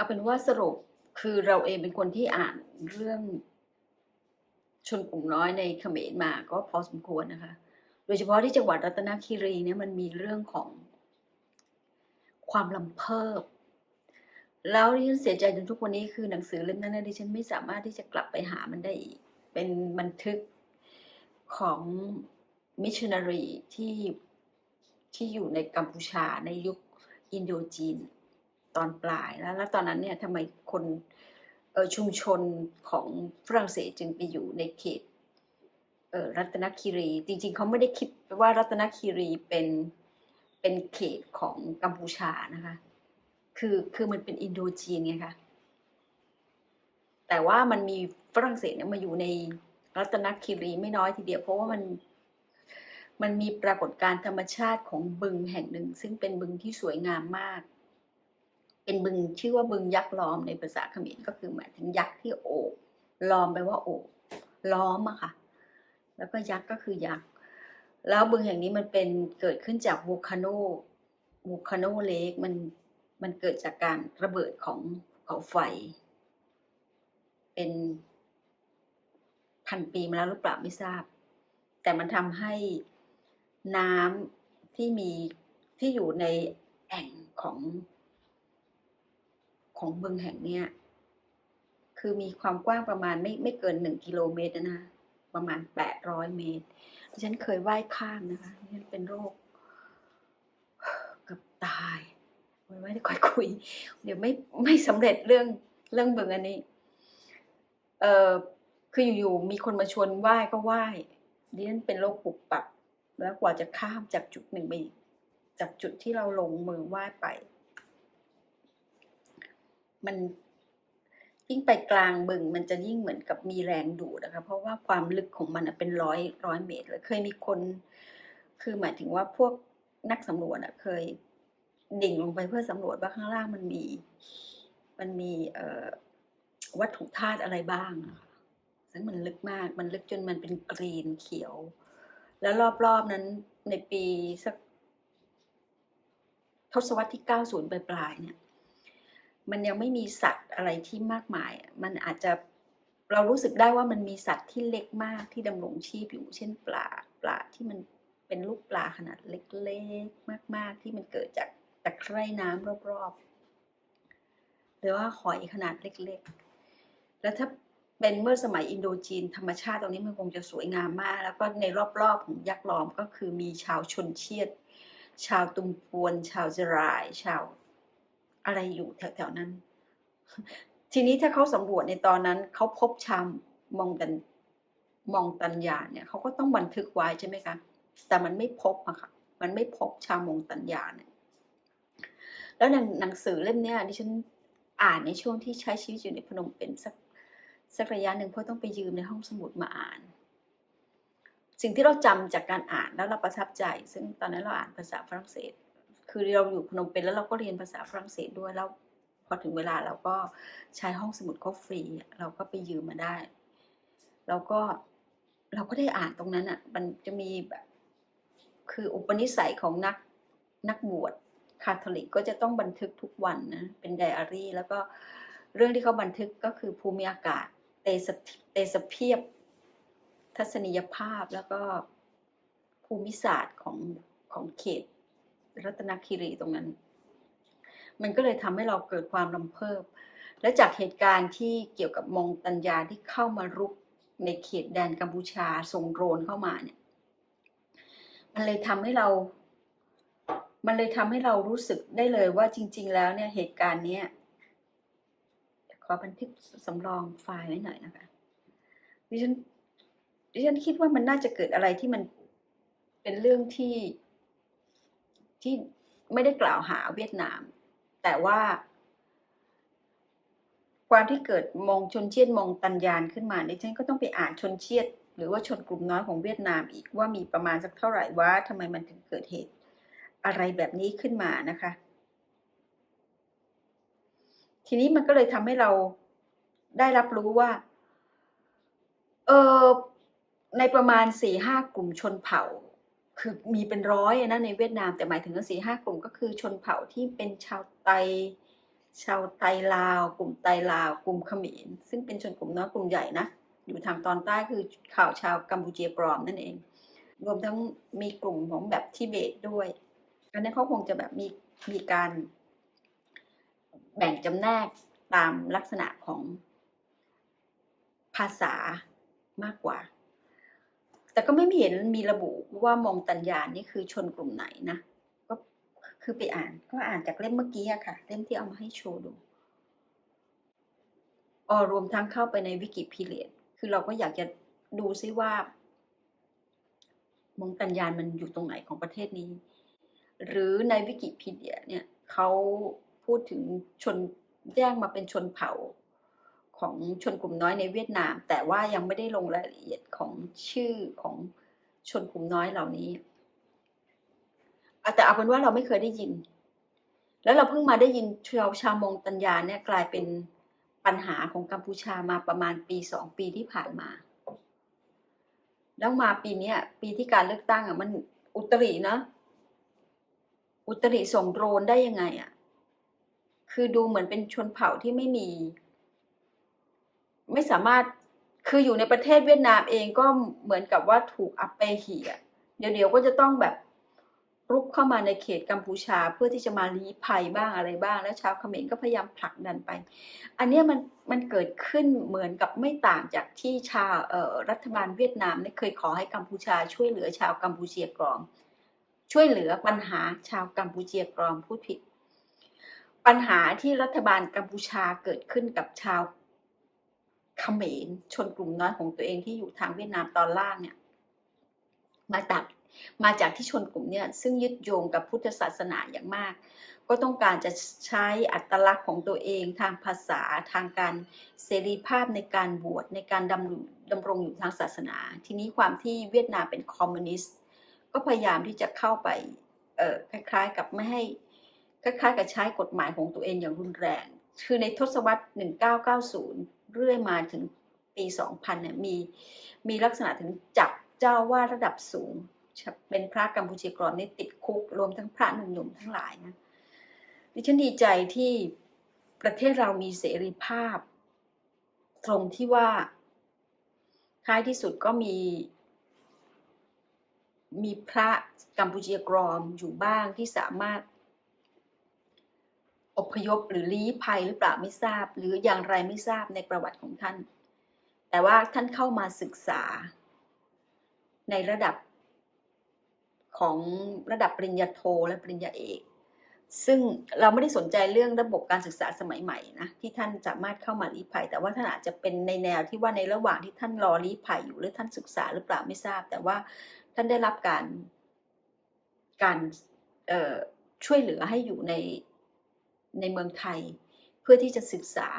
เอาเป็นว่าสรุปคือเราเองเป็นคนที่อ่านเรื่องชนกลุ่มน้อยในเขมรมาก็พอสมควรนะคะ โดยเฉพาะที่จังหวัดรัตนคีรีเนี่ยมันมีเรื่องของความลำเพิบ แล้วดิฉันเสียใจจนทุกวันนี้คือหนังสือเล่มนั้นนะดิฉันไม่สามารถที่จะกลับไปหามันได้อีก เป็นบันทึกของมิชชันนารีที่ที่อยู่ในกัมพูชาในยุคอินโดจีน ตอนปลายแล้วแล้วตอนนั้นเนี่ยทำไมคนชุมชนของฝรั่งเศสจึงไปอยู่ในเขตเรัตนคีรี จริงๆเขาไม่ได้คิดว่ารัตนคีรีเป็นเป็นเขตของกัมพูชานะคะคือคือมันเป็นอินโดจีนไงคะแต่ว่ามันมีฝรั่งเศสเนี่ยมาอยู่ในรัตนคีรีไม่น้อยทีเดียว เพราะว่ามันมันมีปรากฏการณ์ธรรมชาติของบึงแห่งหนึ่ง ซึ่งเป็นบึงที่สวยงามมาก เป็นบึงชื่อว่าบึงยักษ์ล้อมในภาษาเขมรก็คือหมายถึงยักษ์ที่โอบล้อมแปลว่าโอบล้อมอะค่ะ แล้วก็ยักษ์ก็คือยักษ์แล้วบึงแห่งนี้มันเป็นเกิดขึ้นจากวูคาโนวูคาโนเลกมันมันเกิดจากการระเบิดของเขาไฟ เป็นพันปีมาแล้วหรือเปล่าไม่ทราบ แต่มันทำให้น้ำที่มีที่อยู่ในแอ่งของ ของบึงแห่งเนี้ยคือมีความกว้างประมาณไม่ไม่เกินหนึ่งกิโลเมตรนะประมาณแปดร้อยเมตรดิฉันเคยว่ายข้ามนะคะดิฉันเป็นโรคกับตายไม่ได้ค่อยคุย เดี๋ยวไม่ไม่สำเร็จเรื่องเรื่องบึงอันนี้ เออคืออยู่ๆมีคนมาชวนว่ายก็ว่ายดิฉันเป็นโรคปุบปับ แล้วกว่าจะข้ามจากจุดหนึ่งไปจากจุดที่เราลงมือว่ายไป มันยิ่งไปกลางบึงมันจะยิ่งเหมือนกับมีแรงดูดนะคะ เพราะว่าความลึกของมันเป็นร้อยร้อยเมตรเลยเคยมีคน คือหมายถึงว่าพวกนักสำรวจอะเคยดิ่งลงไปเพื่อสำรวจว่าข้างล่างมันมี มันมีเอวัตถุธาตุอะไรบ้างอะค่ะซึ่งมันลึกมาก มันลึกจนมันเป็นกรีนเขียว แล้วรอบๆนั้นในปีสักทศวรรษที่ 90 ปลายๆเนี่ย มันยังไม่มีสัตว์อะไรที่มากมาย มันอาจจะเรารู้สึกได้ว่ามันมีสัตว์ที่เล็กมากที่ดำรงชีพอยู่ เช่นปลาปลาที่มันเป็นลูกปลาขนาดเล็กๆ มาก ๆ ที่มันเกิดจากตะไคร่น้ำรอบๆ หรือว่าหอยขนาดเล็กๆ แล้วถ้าเป็นเมื่อสมัยอินโดจีนธรรมชาติตรงนี้มันคงจะสวยงามมาก แล้วก็ในรอบๆของยักษ์ล้อมก็คือมีชาวชนเชียด ชาวตุมปวน ชาวจราย ชาว อะไรอยู่แถวๆนั้น ทีนี้ถ้าเขาสำรวจในตอนนั้นเขาพบชาวมองตันมองตัญญาเนี่ยเขาก็ต้องบันทึกไว้ใช่ไหมคะแต่มันไม่พบอะค่ะ มันไม่พบชาวมองตัญญาเนี่ย แล้วหนังหนังสือเล่มเนี้ยดิฉันอ่านในช่วงที่ใช้ชีวิตอยู่ในพนมเป็นสักสักระยะหนึ่งเพราะต้องไปยืมในห้องสมุดมาอ่าน สิ่งที่เราจำจากการอ่านแล้วเราประทับใจ ซึ่งตอนนั้นเราอ่านภาษาฝรั่งเศส คือเราอยู่พนมเปญแล้วเราก็เรียนภาษาฝรั่งเศสด้วยแล้วพอถึงเวลาเราก็ใช้ห้องสมุดก็ฟรี เราก็ไปยืมมาได้เราก็เราก็ได้อ่านตรงนั้นอะ มันจะมีแบบคืออุปนิสัยของนักนักบวชคาทอลิกก็จะต้องบันทึกทุกวันนะ เป็นไดอารี่ แล้วก็เรื่องที่เขาบันทึกก็คือภูมิอากาศเตสเตสเพียบ ทัศนียภาพแล้วก็ภูมิศาสตร์ของของเขต รัตนคีรีตรงนั้น มันก็เลยทำให้เราเกิดความลำเพิบและจากเหตุการณ์ที่เกี่ยวกับมองตัญญาที่เข้ามารุกในเขตแดนกัมพูชาส่งโดรนเข้ามาเนี่ย มันเลยทำให้เรา มันเลยทำให้เรารู้สึกได้เลยว่าจริง ๆ แล้วเนี่ยเหตุการณ์เนี้ยขอบันทึกสำรองไฟล์ไว้หน่อยนะคะดิฉันดิฉันคิดว่ามันน่าจะเกิดอะไรที่มันเป็นเรื่องที่ ที่ไม่ได้กล่าวหาเวียดนาม แต่ว่า ความที่เกิดมองชนเชียดมองตัญญานขึ้นมาดิฉันก็ต้องไปอ่านชนเชียดหรือว่าชนกลุ่มน้อยของเวียดนามอีกว่ามีประมาณสักเท่าไหร่ว่าทำไมมันถึงเกิดเหตุ อะไรแบบนี้ขึ้นมานะคะ ทีนี้มันก็เลยทำให้เราได้รับรู้ว่าเออในประมาณสี่ห้ากลุ่มชนเผ่า คือมีเป็นร้อยนะในเวียดนามแต่หมายถึงสี่ห้ากลุ่มก็คือชนเผ่าที่เป็นชาวไต ชาวไตลาว กลุ่มไตลาว กลุ่มเขมรซึ่งเป็นชนกลุ่มน้อยกลุ่มใหญ่นะอยู่ทางตอนใต้คือข่าวชาวกัมพูเชียกรอมนั่นเอง รวมทั้งมีกลุ่มของแบบทิเบตด้วยอันนั้เขาคงจะแบบมีมีการแบ่งจำแนกตามลักษณะของภาษามากกว่า แต่ก็ไม่เห็นมีระบุว่ามองตัญญานี่คือชนกลุ่มไหนนะ ก็คือไปอ่าน ก็อ่านจากเล่มเมื่อกี้อะค่ะ เล่มที่เอามาให้โชว์ดูอ๋อรวมทั้งเข้าไปในวิกิพีเดียคือเราก็อยากจะดูซิว่ามองตัญญาณมันอยู่ตรงไหนของประเทศนี้ หรือในวิกิพีเดียเนี่ยเขาพูดถึงชนแยกมาเป็นชนเผ่า ของชนกลุ่มน้อยในเวียดนาม แต่ว่ายังไม่ได้ลงรายละเอียดของชื่อของชนกลุ่มน้อยเหล่านี้แต่เอาเป็นว่าเราไม่เคยได้ยิน แล้วเราเพิ่งมาได้ยินชาวชาวมงตัญญาเนี่ยกลายเป็นปัญหาของกัมพูชามาประมาณปีสองปีที่ผ่านมา แล้วมาปีนี้ปีที่การเลือกตั้งอะมันอุตริเนอะอุตริส่งโดรนได้ยังไงอะคือดูเหมือนเป็นชนเผ่าที่ไม่มี ไม่สามารถคืออยู่ในประเทศเวียดนามเองก็เหมือนกับว่าถูกอัปเปหีอะเดี๋ยวเดี๋ยวก็จะต้องแบบรุกเข้ามาในเขตกัมพูชาเพื่อที่จะมาลี้ภัยบ้างอะไรบ้าง แล้วชาวเขมรก็พยายามผลักดันไป อันนี้มันมันเกิดขึ้นเหมือนกับไม่ต่างจากที่ชาวเอ่อรัฐบาลเวียดนามเนี่ยเคยขอให้กัมพูชาช่วยเหลือชาวกัมพูเชียกรอมช่วยเหลือปัญหาชาวกัมพูเชียกรอมพูดผิด ปัญหาที่รัฐบาลกัมพูชาเกิดขึ้นกับชาว เขมรชนกลุ่มน้อยของตัวเองที่อยู่ทางเวียดนามตอนล่างเนี่ยมาจากมาจากที่ชนกลุ่มเนี่ยซึ่งยึดโยงกับพุทธศาสนาอย่างมาก ก็ต้องการจะใช้อัตลักษณ์ของตัวเองทางภาษาทางการเสรีภาพในการบวชในการดำรงดำรงอยู่ทางศาสนา ทีนี้ความที่เวียดนามเป็นคอมมิวนิสต์ก็พยายามที่จะเข้าไปคล้ายๆกับไม่ให้คล้ายๆกับใช้กฎหมายของตัวเองอย่างรุนแรง คือในทศวรรษ 1990 เรื่อยมาถึงปี 2000 เนี่ยมีมีลักษณะถึงจับเจ้าว่าระดับสูง เป็นพระกัมพูชีกรอมนี่ติดคุกรวมทั้งพระหนุ่มๆทั้งหลายนะดิฉันดีใจที่ประเทศเรามีเสรีภาพ ตรงที่ว่าท้ายที่สุดก็มี มีพระกัมพูชีกรอมอยู่บ้างที่สามารถ อพยพหรือลี้ภัยหรือเปล่าไม่ทราบ หรืออย่างไรไม่ทราบในประวัติของท่าน แต่ว่าท่านเข้ามาศึกษา ในระดับของระดับปริญญาโทและปริญญาเอก ซึ่งเราไม่ได้สนใจเรื่องระบบการศึกษาสมัยใหม่นะที่ท่านสามารถเข้ามาลี้ภัย แต่ว่าท่านอาจจะเป็นในแนวที่ว่าในระหว่างที่ท่านรอลี้ภัยอยู่หรือท่านศึกษาหรือเปล่าไม่ทราบ แต่ว่าท่านได้รับการการช่วยเหลือให้อยู่ใน ในเมืองไทย เพื่อที่จะศึกษา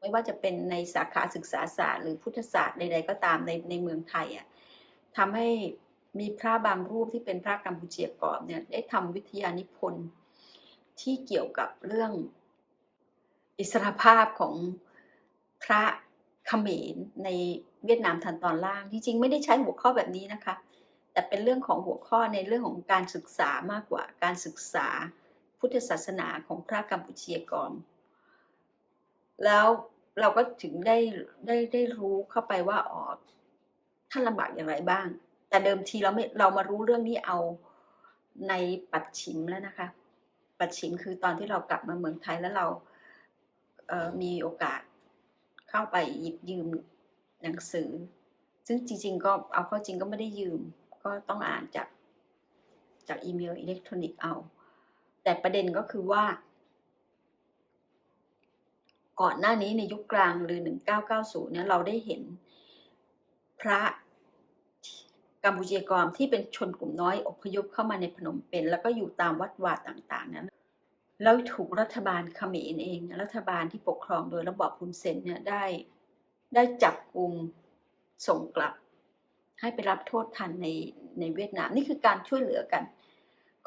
ไม่ว่าจะเป็นในสาขาศึกษาศาสตร์ หรือพุทธศาสตร์ใดๆก็ตามในในเมืองไทยอะทำให้มีพระบางรูปที่เป็นพระกัมพูเชียกรอบเนี่ยได้ทำวิทยานิพนธ์ที่เกี่ยวกับเรื่องอิสรภาพของพระเขมรในเวียดนามทางตอนล่างจริงๆไม่ได้ใช้หัวข้อแบบนี้นะคะ แต่เป็นเรื่องของหัวข้อในเรื่องของการศึกษามากกว่าการศึกษา พุทธศาสนาของพระกัมพูชียกรแล้วเราก็ถึงได้ได้ได้รู้เข้าไปว่าอ๋อท่านลำบากอย่างไรบ้าง แต่เดิมทีเราไม่เรามารู้เรื่องนี้เอาในปัดฉิมแล้วนะคะ ปัดฉิมคือตอนที่เรากลับมาเมืองไทยแล้วเราเมีโอกาสเข้าไปหยิบยืมหนังสือ ซึ่งจริง ๆ ก็เอาเข้าจริงก็ไม่ได้ยืม ก็ต้องอ่านจากจากอีเมลอิเล็กทรอนิกส์เอา แต่ประเด็นก็คือว่า ก่อนหน้านี้ในยุคกลางหรือ 1990 เนี่ยเราได้เห็นพระกัมพูเชียกรที่เป็นชนกลุ่มน้อยอพยพเข้ามาในพนมเปญแล้วก็อยู่ตามวัดวาต่างๆนั้นแล้วถูกรัฐบาลเขมรเอง รัฐบาลที่ปกครองโดยระบอบพุนเซนเนี่ยได้ได้จับกลุ่มส่งกลับ ให้ไปรับโทษทันในในเวียดนาม นี่คือการช่วยเหลือกัน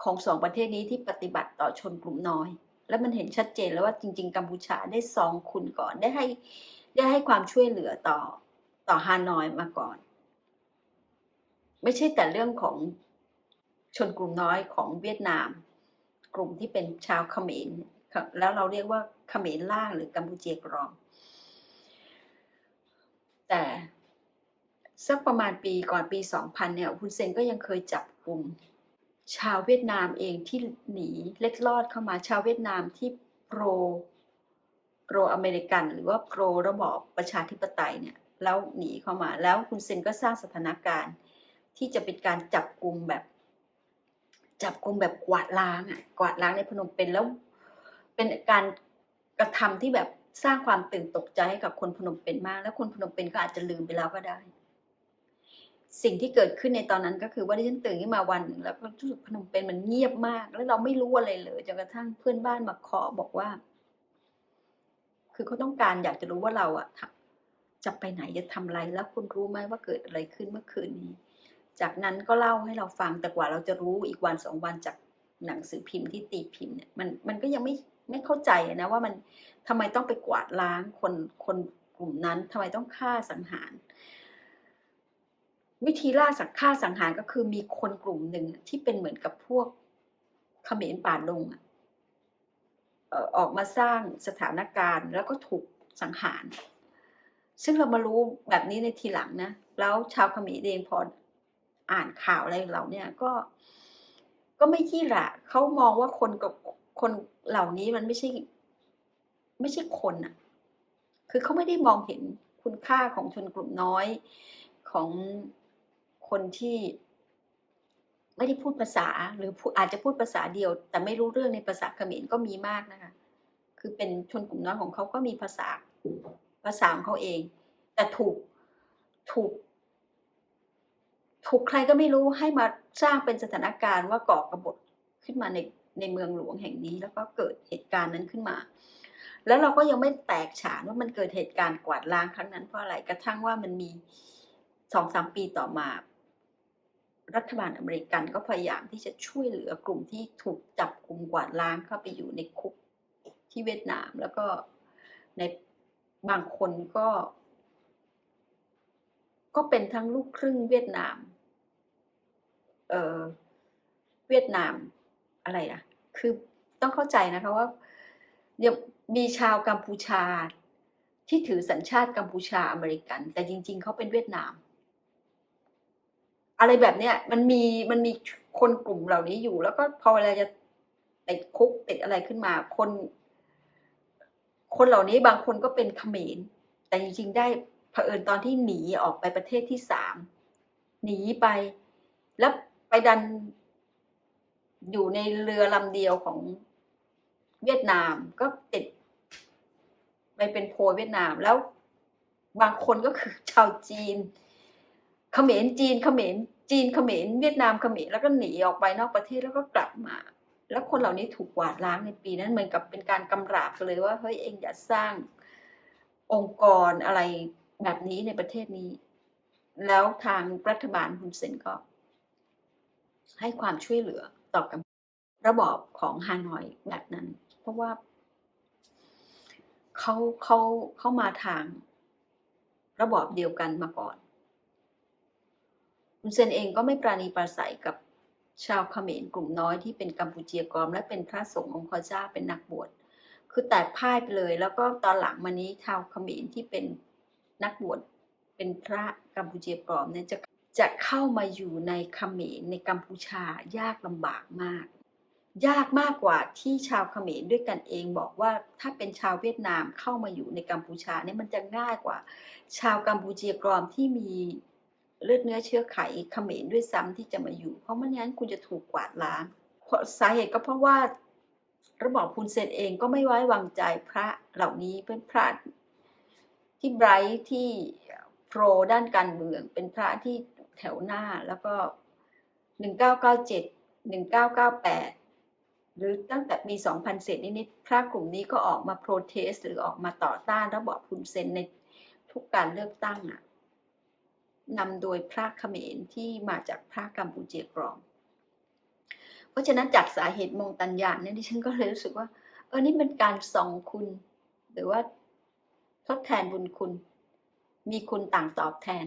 ของสองประเทศนี้ที่ปฏิบัติต่อชนกลุ่มน้อย แล้วมันเห็นชัดเจนแล้วว่าจริง ๆ กัมพูชาได้ซองคุณก่อนได้ให้ได้ให้ความช่วยเหลือต่อต่อฮานอยมาก่อน ไม่ใช่แต่เรื่องของชนกลุ่มน้อยของเวียดนาม กลุ่มที่เป็นชาวเขมรแล้วเราเรียกว่าเขมรล่างหรือกัมพูเจียกรอง แต่สักประมาณปีก่อนปี 2000 เนี่ยฮุนเซนก็ยังเคยจับกลุ่ม ชาวเวียดนามเองที่หนีเล็ดลอดเข้ามาชาวเวียดนามที่โปรโปรอเมริกัน หรือว่าโปรระบอบประชาธิปไตยเนี่ยแล้วหนีเข้ามาแล้วคุณเซนก็สร้างสถานการณ์ ที่จะเป็นการจับกลุ่มแบบ จับกลุ่มแบบกวาดล้างอะกวาดล้างในพนมเปญแล้ว เป็นการกระทำที่แบบสร้างความตื่นตกใจให้กับคนพนมเปญมาก แล้วคนพนมเปญก็อาจจะลืมไปแล้วก็ได้ สิ่งที่เกิดขึ้นในตอนนั้นก็คือว่าดิฉันตื่นขึ้นมาวันหนึ่งแล้วก็รู้สึกพนมเปญมันเงียบมาก แล้วเราไม่รู้อะไรเลยจนกระทั่งเพื่อนบ้านมาเคาะบอกว่า คือเขาต้องการอยากจะรู้ว่าเราอะจะไปไหนจะทำอะไรแล้วคุณรู้ไหมว่าเกิดอะไรขึ้นเมื่อคืนนี้ จากนั้นก็เล่าให้เราฟังแต่กว่าเราจะรู้อีกวันสองวันจากหนังสือพิมพ์ที่ตีพิมพ์เนี่ยมันมันก็ยังไม่ไม่เข้าใจนะว่ามันทำไมต้องไปกวาดล้างคนคนกลุ่มนั้นทำไมต้องฆ่าสังหาร วิธีล่าสักฆ่าสังหารก็คือมีคนกลุ่มหนึ่งที่เป็นเหมือนกับพวกเขมรป่าลงออกมาสร้างสถานการณ์แล้วก็ถูกสังหาร ซึ่งเรามารู้แบบนี้ในทีหลังนะ แล้วชาวเขมรเองพออ่านข่าวอะไรเราเนี่ยก็ก็ไม่ที่ละเขามองว่าคนกับคนเหล่านี้มันไม่ใช่ ไม่ใช่คนอะคือเขาไม่ได้มองเห็นคุณค่าของชนกลุ่มน้อยของ คนที่ไม่ได้พูดภาษา หรืออาจจะพูดภาษาเดียว แต่ไม่รู้เรื่องในภาษาเขมรก็มีมากนะคะ คือเป็นชนกลุ่มน้อยของเขาก็มีภาษาภาษาของเขาเอง แต่ถูกถูก ถูกใครก็ไม่รู้ให้มาสร้างเป็นสถานการณ์ว่าก่อกระบฏขึ้นมาในในเมืองหลวงแห่งนี้ แล้วก็เกิดเหตุการณ์นั้นขึ้นมา แล้วเราก็ยังไม่แตกฉานว่ามันเกิดเหตุการณ์กวาดล้างครั้งนั้นเพราะอะไรกระทั่งว่ามันมีสองสามปีต่อมา รัฐบาลอเมริกันก็พยายามที่จะช่วยเหลือกลุ่มที่ถูกจับกลุ่มกวาดล้างเข้าไปอยู่ในคุกที่เวียดนาม แล้วก็ในบางคนก็ ก็เป็นทั้งลูกครึ่งเวียดนาม เออเวียดนามอะไรอะคือต้องเข้าใจนะคะว่ายังมีชาวกัมพูชาที่ถือสัญชาติกัมพูชาอเมริกัน แต่จริง ๆเขาเป็นเวียดนาม อะไรแบบเนี้ยมันมีมันมีคนกลุ่มเหล่านี้อยู่ แล้วก็พอเวลาจะติดคุกติดอะไรขึ้นมา คน คนเหล่านี้บางคนก็เป็นเขมรแต่จริงๆได้เผอิญตอนที่หนีออกไปประเทศที่สามหนีไป แล้วไปดันอยู่ในเรือลำเดียวของเวียดนามก็ติดไปเป็นโพเวียดนามแล้วบางคนก็คือชาวจีน เขมรจีนเขมรจีนเขมรเวียดนามเขมรแล้วก็หนีออกไปนอกประเทศแล้วก็กลับมา แล้วคนเหล่านี้ถูกกวาดล้างในปีนั้นเหมือนกับเป็นการกำราบเลยว่าเฮ้ยเองอย่าสร้างองค์กรอะไรแบบนี้ในประเทศนี้ แล้วทางรัฐบาลฮุนเซนก็ ให้ความช่วยเหลือต่อกับระบอบของฮานอยแบบนั้น เพราะว่าเขาเขาเขามาทางระบอบเดียวกันมาก่อน คุณเซนเองก็ไม่ปราณีปราศัยกับชาวเขมรกลุ่มน้อยที่เป็นกัมพูเจียกรอม และเป็นพระสงฆ์องค์พระเจ้าเป็นนักบวช คือแตกพ่ายไปเลย แล้วก็ตอนหลังมานี้ชาวเขมรที่เป็นนักบวชเป็นพระกัมพูเชียกรอมเนี่ยจะจะเข้ามาอยู่ในเขมรในกัมพูชายากลำบากมาก ยากมากกว่าที่ชาวเขมรด้วยกันเองบอกว่าถ้าเป็นชาวเวียดนามเข้ามาอยู่ในกัมพูชาเนี่ยมันจะง่ายกว่า ชาวกัมพูเชียกรอมที่มี เลือดเนื้อเชื้อไขเขมรด้วยซ้ำที่จะมาอยู่ เพราะไม่งั้นคุณจะถูกกวาดล้างสาเหตุก็เพราะว่าระบอบพุนเซนเองก็ไม่ไว้วางใจพระเหล่านี้เป็นพระที่ไบรท์ที่โปรด้านการเมือง เป็นพระที่แถวหน้าแล้วก็หนึ่งเก้าเก้าเจ็ดหนึ่งเก้าเก้าแปดหรือตั้งแต่ปีสองพันเศษนิดๆพระกลุ่มนี้ก็ออกมาโปรเทส หรือออกมาต่อต้านระบอบพุนเซนในทุกการเลือกตั้งอะ นำโดยพระเขมรที่มาจากพระกัมพูเจียกรอง เพราะฉะนั้นจากสาเหตุมองตัญญาเนี่ยดิฉันก็เลยรู้สึกว่า เออนี่เป็นการส่องคุณ หรือว่าทดแทนบุญคุณ มีคุณต่างตอบแทน